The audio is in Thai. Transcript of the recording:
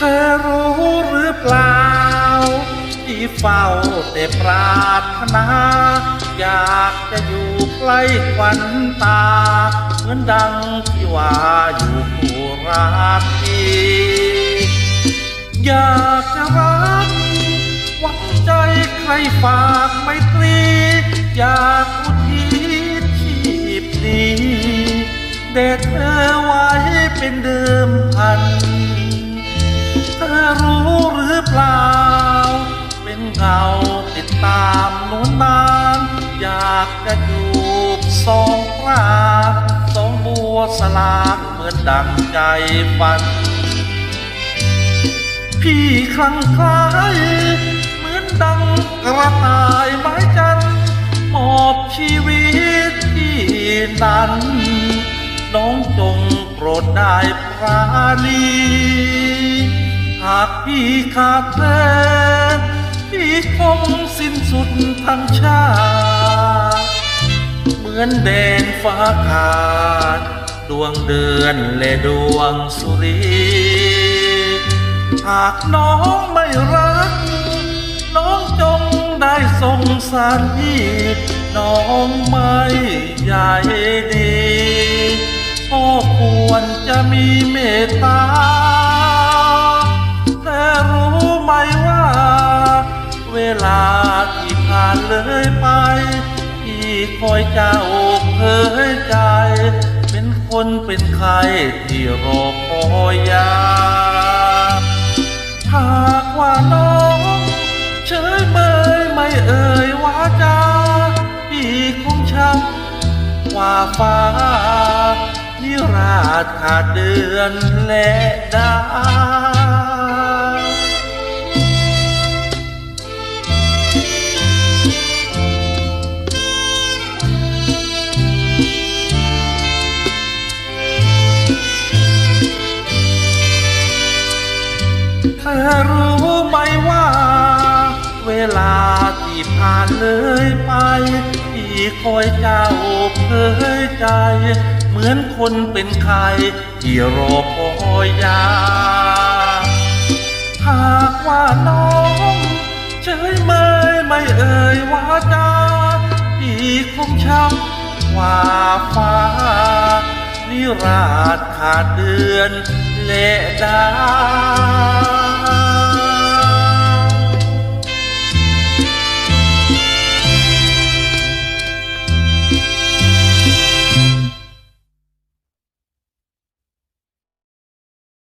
ธอรู้หรือเปล่า ที่เฝ้าแต่ปรารถนา อยากจะอยู่ใกล้ควันตา เหมือนดังที่ว่าอยู่คู่ราตรีอยากจะรักหวังใจใครฝากไม่ตรี อยากอุทิศชีพนี้แด่เธอไว้เป็นเดิมพั กจะจูบสองปลาสองบัวสลากเหมือนดังใจฝัน พี่คลั่งคล้ายเหมือนดังกระต่ายไม้จันทร์มอบชีวิตที่นั้นน้องจงโปรดได้ปราณีหากพี่ขาดเธอพี่คงสิ้นสุดทั้งชาติ มือนแดนฟ้าขาด ดวงเดือนและดวงสุรี หากน้องไม่รัก น้องจงได้สงสารพี่น้องไม่ใหญ่ดีก็ควรจะมีเมตตา แต่รู้ไหมว่า เวลาที่ผ่านเลยไป คอยเจ้าเผยใจ เป็นคนเป็นใครที่รอคอยยาหากว่าน้องเฉยเมยไม่เอ่ยวาจาพี่คงช้ำกว่าฟ้านิราชขาดเดือนและดา อรู้ไหมว่า เวลาที่ผ่านเลยไปพี่คอยเจ้าเผยใจ เหมือนคนเป็นใครที่รอคอยยา หากว่าน้องเฉยเมยไม่เอ่ยวาจาพี่คงช้ำว่าฟ้านิราชขาดเดือนและดา